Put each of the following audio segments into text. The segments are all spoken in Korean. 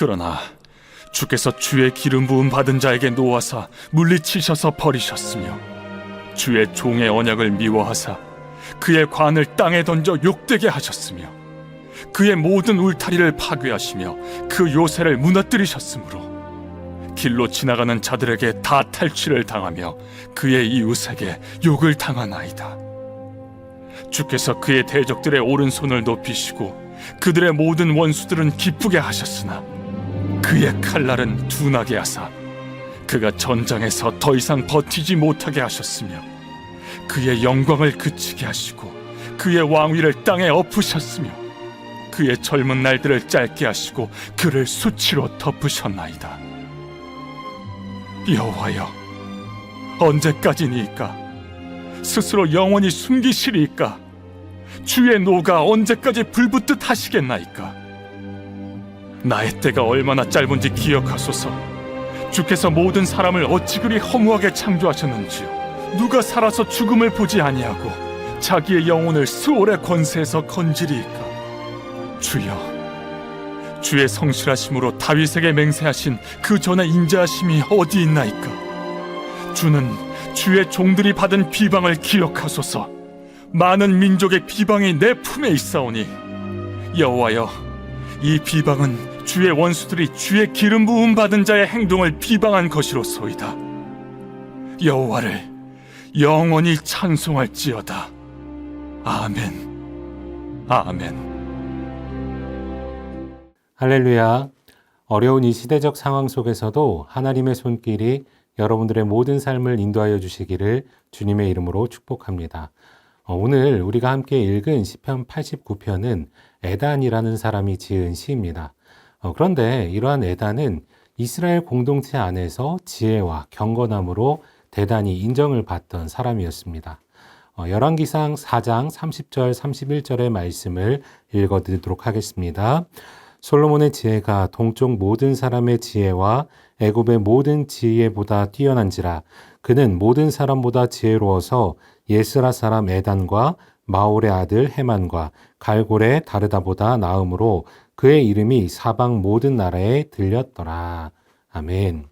그러나 주께서 주의 기름 부음 받은 자에게 놓아사 물리치셔서 버리셨으며 주의 종의 언약을 미워하사 그의 관을 땅에 던져 욕되게 하셨으며 그의 모든 울타리를 파괴하시며 그 요새를 무너뜨리셨으므로 길로 지나가는 자들에게 다 탈취를 당하며 그의 이웃에게 욕을 당하나이다. 주께서 그의 대적들의 오른손을 높이시고 그들의 모든 원수들은 기쁘게 하셨으나 그의 칼날은 둔하게 하사 그가 전장에서 더 이상 버티지 못하게 하셨으며 그의 영광을 그치게 하시고 그의 왕위를 땅에 엎으셨으며 그의 젊은 날들을 짧게 하시고 그를 수치로 덮으셨나이다. 여호와여 언제까지니까? 스스로 영원히 숨기시리이까? 주의 노가 언제까지 불붙듯 하시겠나이까 나의 때가 얼마나 짧은지 기억하소서. 주께서 모든 사람을 어찌 그리 허무하게 창조하셨는지요. 누가 살아서 죽음을 보지 아니하고 자기의 영혼을 수월의 권세에서 건지리이까? 주여 주의 성실하심으로 다윗에게 맹세하신 그 전의 인자하심이 어디 있나이까? 주는 주의 종들이 받은 비방을 기억하소서. 많은 민족의 비방이 내 품에 있사오니 여호와여 이 비방은 주의 원수들이 주의 기름 부음 받은 자의 행동을 비방한 것이로소이다 여호와를 영원히 찬송할지어다 아멘 아멘 할렐루야. 어려운 이 시대적 상황 속에서도 하나님의 손길이 여러분들의 모든 삶을 인도하여 주시기를 주님의 이름으로 축복합니다. 어, 오늘 우리가 함께 읽은 시편 89편은 에단이라는 사람이 지은 시입니다. 어, 그런데 이러한 에단은 이스라엘 공동체 안에서 지혜와 경건함으로 대단히 인정을 받던 사람이었습니다. 어, 열왕기상 4장 30절 31절의 말씀을 읽어 드리도록 하겠습니다. 솔로몬의 지혜가 동쪽 모든 사람의 지혜와 애굽의 모든 지혜보다 뛰어난지라 그는 모든 사람보다 지혜로워서 예스라 사람 에단과 마올의 아들 헤만과 갈골의 다르다보다 나음으로 그의 이름이 사방 모든 나라에 들렸더라. 아멘.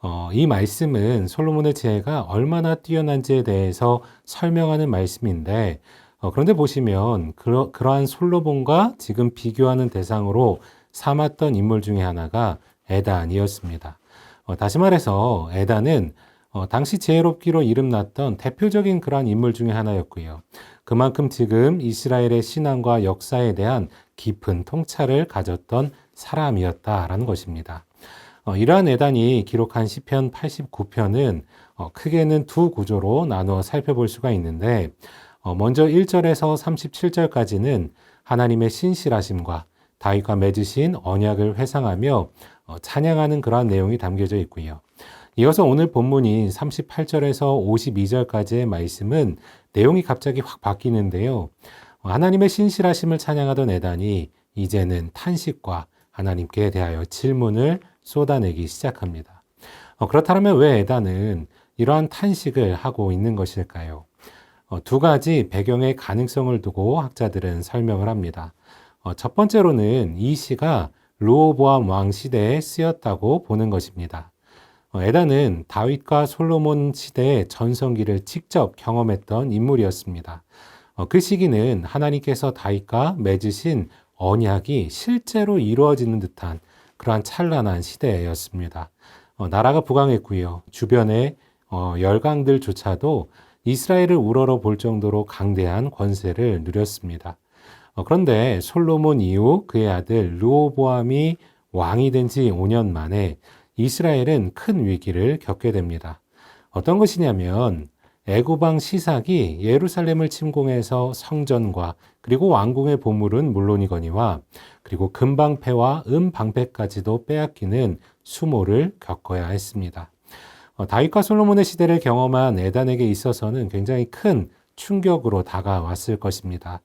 어, 이 말씀은 솔로몬의 지혜가 얼마나 뛰어난지에 대해서 설명하는 말씀인데 어, 그런데 보시면 그러, 그러한 솔로몬과 지금 비교하는 대상으로 삼았던 인물 중에 하나가 에단이었습니다. 어, 다시 말해서 에단은 어, 당시 지혜롭기로 이름났던 대표적인 그러한 인물 중에 하나였고요. 그만큼 지금 이스라엘의 신앙과 역사에 대한 깊은 통찰을 가졌던 사람이었다라는 것입니다. 어, 이러한 에단이 기록한 시편 89편은 어, 크게는 두 구조로 나누어 살펴볼 수가 있는데 어, 먼저 1절에서 37절까지는 하나님의 신실하심과 다윗과 맺으신 언약을 회상하며 어, 찬양하는 그러한 내용이 담겨져 있고요. 이어서 오늘 본문인 38절에서 52절까지의 말씀은 내용이 갑자기 확 바뀌는데요. 어, 하나님의 신실하심을 찬양하던 에단이 이제는 탄식과 하나님께 대하여 질문을 쏟아내기 시작합니다. 그렇다면 왜 에단은 이러한 탄식을 하고 있는 것일까요? 어, 두 가지 배경의 가능성을 두고 학자들은 설명을 합니다. 어, 첫 번째로는 이 시가 르호보암 왕 시대에 쓰였다고 보는 것입니다. 어, 에다는 다윗과 솔로몬 시대의 전성기를 직접 경험했던 인물이었습니다. 그 시기는 하나님께서 다윗과 맺으신 언약이 실제로 이루어지는 듯한 그러한 찬란한 시대였습니다. 나라가 부강했고요. 주변의 열강들조차도 이스라엘을 우러러 볼 정도로 강대한 권세를 누렸습니다. 어, 그런데 솔로몬 이후 그의 아들 르호보암이 왕이 된 지 5년 만에 이스라엘은 큰 위기를 겪게 됩니다. 어떤 것이냐면 애고방 시삭이 예루살렘을 침공해서 성전과 그리고 왕궁의 보물은 물론이거니와 그리고 금방패와 음방패까지도 빼앗기는 수모를 겪어야 했습니다. 어, 다윗과 솔로몬의 시대를 경험한 에단에게 있어서는 굉장히 큰 충격으로 다가왔을 것입니다.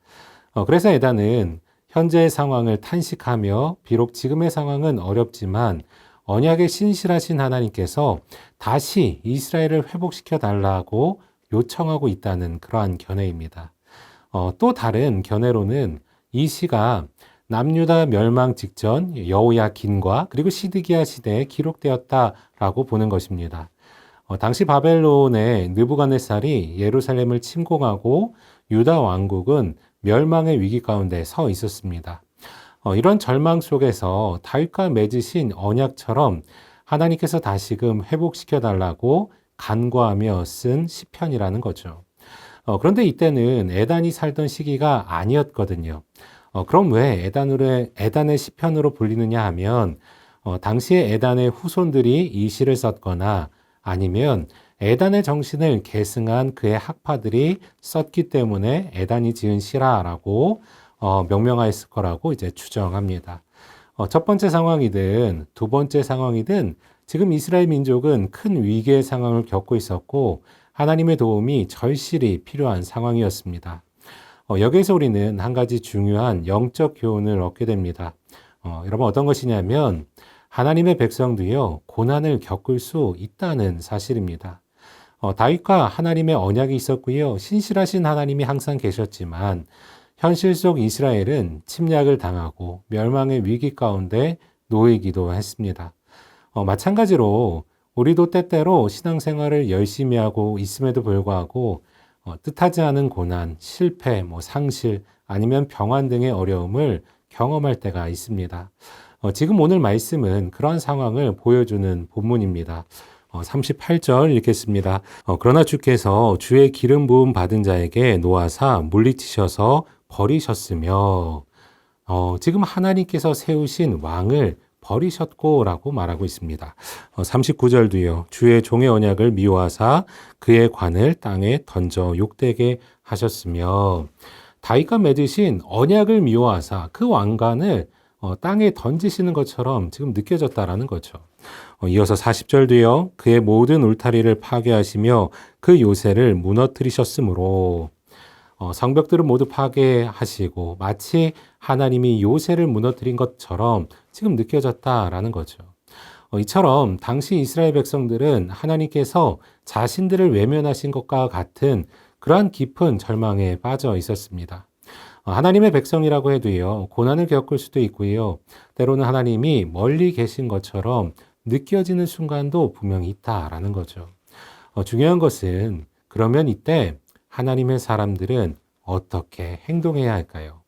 어, 그래서 에단은 현재의 상황을 탄식하며 비록 지금의 상황은 어렵지만 언약의 신실하신 하나님께서 다시 이스라엘을 회복시켜 달라고 요청하고 있다는 그러한 견해입니다. 어, 또 다른 견해로는 이 시가 남유다 멸망 직전 여호야긴과 그리고 시드기야 시대에 기록되었다라고 보는 것입니다. 어, 당시 바벨론의 느부갓네살이 예루살렘을 침공하고 유다 왕국은 멸망의 위기 가운데 서 있었습니다. 어, 이런 절망 속에서 다윗과 맺으신 언약처럼 하나님께서 다시금 회복시켜 달라고 간구하며 쓴 시편이라는 거죠. 어, 그런데 이때는 에단이 살던 시기가 아니었거든요. 어, 그럼 왜 에단으로, 에단의 시편으로 불리느냐 하면, 어, 당시에 에단의 후손들이 이 시를 썼거나 아니면 에단의 정신을 계승한 그의 학파들이 썼기 때문에 에단이 지은 시라라고 어, 명명하였을 거라고 이제 추정합니다. 어, 첫 번째 상황이든 두 번째 상황이든 지금 이스라엘 민족은 큰 위기의 상황을 겪고 있었고 하나님의 도움이 절실히 필요한 상황이었습니다. 어, 여기에서 우리는 한 가지 중요한 영적 교훈을 얻게 됩니다. 어, 여러분 어떤 것이냐면 하나님의 백성도요 고난을 겪을 수 있다는 사실입니다. 어, 다윗과 하나님의 언약이 있었고요 신실하신 하나님이 항상 계셨지만 현실 속 이스라엘은 침략을 당하고 멸망의 위기 가운데 놓이기도 했습니다. 어, 마찬가지로 우리도 때때로 신앙생활을 열심히 하고 있음에도 불구하고 어, 뜻하지 않은 고난, 실패, 뭐 상실, 아니면 병환 등의 어려움을 경험할 때가 있습니다. 어, 지금 오늘 말씀은 그러한 상황을 보여주는 본문입니다. 어, 38절 읽겠습니다. 어, 그러나 주께서 주의 기름 부음 받은 자에게 놓아사 물리치셔서 버리셨으며 어, 지금 하나님께서 세우신 왕을 버리셨고라고 말하고 있습니다. 어, 39절도요. 주의 종의 언약을 미워하사 그의 관을 땅에 던져 욕되게 하셨으며 다윗과 맺으신 언약을 미워하사 그 왕관을 어, 땅에 던지시는 것처럼 지금 느껴졌다라는 거죠. 어, 이어서 40절도요. 그의 모든 울타리를 파괴하시며 그 요새를 무너뜨리셨으므로 어, 성벽들을 모두 파괴하시고 마치 하나님이 요새를 무너뜨린 것처럼 지금 느껴졌다라는 거죠. 어, 이처럼 당시 이스라엘 백성들은 하나님께서 자신들을 외면하신 것과 같은 그러한 깊은 절망에 빠져 있었습니다. 어, 하나님의 백성이라고 해도요, 고난을 겪을 수도 있고요, 때로는 하나님이 멀리 계신 것처럼 느껴지는 순간도 분명히 있다라는 거죠. 어, 중요한 것은 그러면 이때 하나님의 사람들은 어떻게 행동해야 할까요?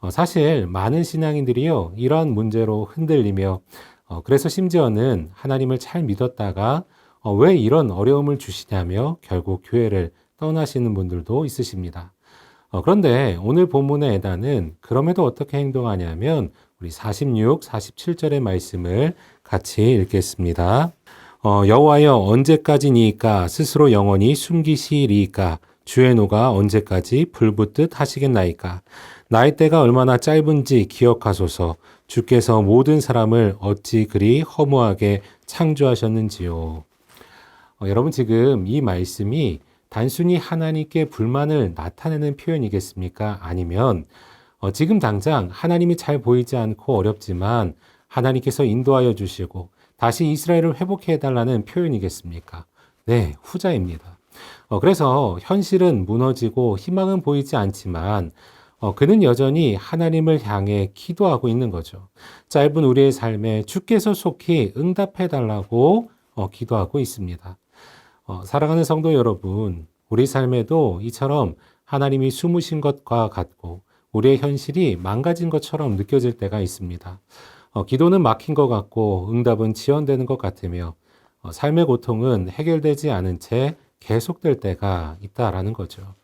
어, 사실 많은 신앙인들이요, 이러한 문제로 흔들리며, 어, 그래서 심지어는 하나님을 잘 믿었다가, 어, 왜 이런 어려움을 주시냐며 결국 교회를 떠나시는 분들도 있으십니다. 어, 그런데 오늘 본문의 에다는 그럼에도 어떻게 행동하냐면, 우리 46, 47절의 말씀을 같이 읽겠습니다. 어, 여호와여 언제까지니까 스스로 영원히 숨기시리까 주의 노가 언제까지 불붙듯 하시겠나이까 나의 때가 얼마나 짧은지 기억하소서 주께서 모든 사람을 어찌 그리 허무하게 창조하셨는지요. 어, 여러분 지금 이 말씀이 단순히 하나님께 불만을 나타내는 표현이겠습니까? 아니면 어, 지금 당장 하나님이 잘 보이지 않고 어렵지만 하나님께서 인도하여 주시고 다시 이스라엘을 회복해 달라는 표현이겠습니까? 네, 후자입니다. 어, 그래서 현실은 무너지고 희망은 보이지 않지만 어, 그는 여전히 하나님을 향해 기도하고 있는 거죠. 짧은 우리의 삶에 주께서 속히 응답해 달라고 어, 기도하고 있습니다. 어, 사랑하는 성도 여러분, 우리 삶에도 이처럼 하나님이 숨으신 것과 같고 우리의 현실이 망가진 것처럼 느껴질 때가 있습니다. 어, 기도는 막힌 것 같고 응답은 지연되는 것 같으며 어, 삶의 고통은 해결되지 않은 채 계속될 때가 있다라는 거죠.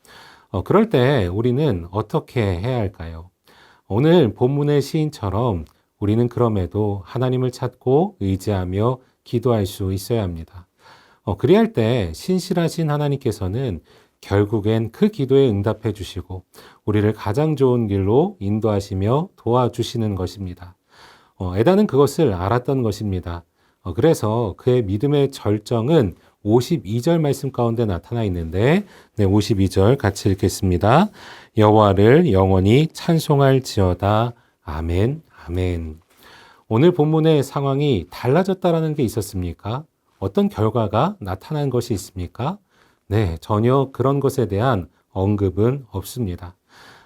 어, 그럴 때 우리는 어떻게 해야 할까요? 오늘 본문의 시인처럼 우리는 그럼에도 하나님을 찾고 의지하며 기도할 수 있어야 합니다. 어, 그리할 때 신실하신 하나님께서는 결국엔 그 기도에 응답해 주시고 우리를 가장 좋은 길로 인도하시며 도와주시는 것입니다. 어, 에다는 그것을 알았던 것입니다. 어, 그래서 그의 믿음의 절정은 52절 말씀 가운데 나타나 있는데 네, 52절 같이 읽겠습니다. 여호와를 영원히 찬송할지어다. 아멘. 아멘. 오늘 본문의 상황이 달라졌다라는 게 있었습니까? 어떤 결과가 나타난 것이 있습니까? 네, 전혀 그런 것에 대한 언급은 없습니다.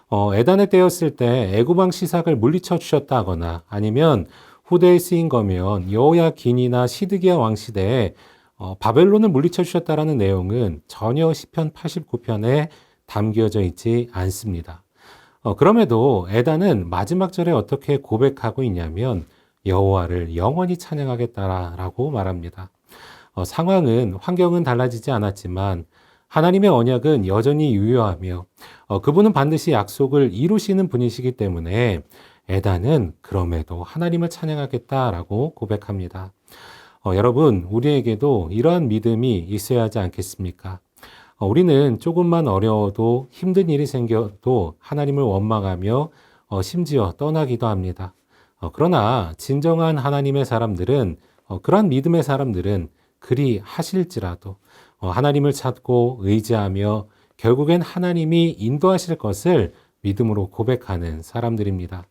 어, 에단에 떼었을 때 애구방 시삭을 물리쳐 주셨다거나 아니면 후대에 쓰인 거면 여호야긴이나 시드기야 왕 시대에 어, 바벨론을 물리쳐 주셨다라는 내용은 전혀 시편 89편에 담겨져 있지 않습니다. 어, 그럼에도 에단은 마지막 절에 어떻게 고백하고 있냐면 여호와를 영원히 찬양하겠다라고 말합니다. 어, 상황은 환경은 달라지지 않았지만 하나님의 언약은 여전히 유효하며 어, 그분은 반드시 약속을 이루시는 분이시기 때문에 에단은 그럼에도 하나님을 찬양하겠다라고 고백합니다. 어, 여러분, 우리에게도 이러한 믿음이 있어야 하지 않겠습니까? 어, 우리는 조금만 어려워도 힘든 일이 생겨도 하나님을 원망하며 어, 심지어 떠나기도 합니다. 어, 그러나 진정한 하나님의 사람들은 어, 그러한 믿음의 사람들은 그리 하실지라도 어, 하나님을 찾고 의지하며 결국엔 하나님이 인도하실 것을 믿음으로 고백하는 사람들입니다.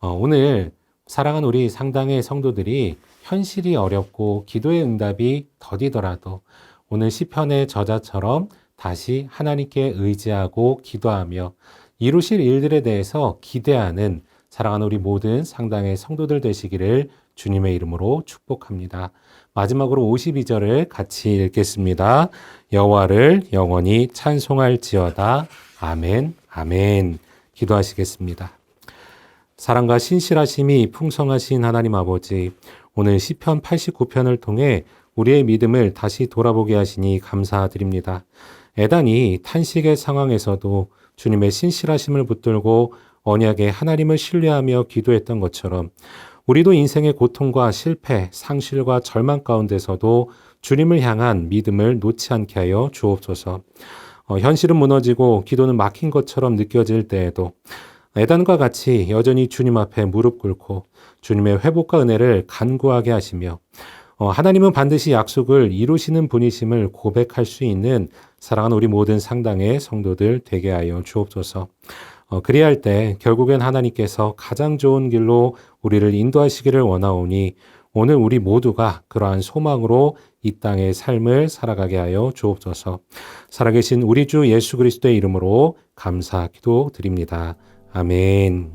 어, 오늘 사랑하는 우리 상당의 성도들이 현실이 어렵고 기도의 응답이 더디더라도 오늘 시편의 저자처럼 다시 하나님께 의지하고 기도하며 이루실 일들에 대해서 기대하는 사랑하는 우리 모든 상당의 성도들 되시기를 주님의 이름으로 축복합니다. 마지막으로 52절을 같이 읽겠습니다. 여호와를 영원히 찬송할지어다. 아멘. 아멘. 기도하시겠습니다. 사랑과 신실하심이 풍성하신 하나님 아버지, 오늘 시편 89편을 통해 우리의 믿음을 다시 돌아보게 하시니 감사드립니다. 애단이 탄식의 상황에서도 주님의 신실하심을 붙들고 언약의 하나님을 신뢰하며 기도했던 것처럼 우리도 인생의 고통과 실패, 상실과 절망 가운데서도 주님을 향한 믿음을 놓지 않게 하여 주옵소서. 어, 현실은 무너지고 기도는 막힌 것처럼 느껴질 때에도 에단과 같이 여전히 주님 앞에 무릎 꿇고 주님의 회복과 은혜를 간구하게 하시며 어, 하나님은 반드시 약속을 이루시는 분이심을 고백할 수 있는 사랑하는 우리 모든 상당의 성도들 되게 하여 주옵소서. 어, 그리할 때 결국엔 하나님께서 가장 좋은 길로 우리를 인도하시기를 원하오니 오늘 우리 모두가 그러한 소망으로 이 땅의 삶을 살아가게 하여 주옵소서. 살아계신 우리 주 예수 그리스도의 이름으로 감사 기도 드립니다. 아멘.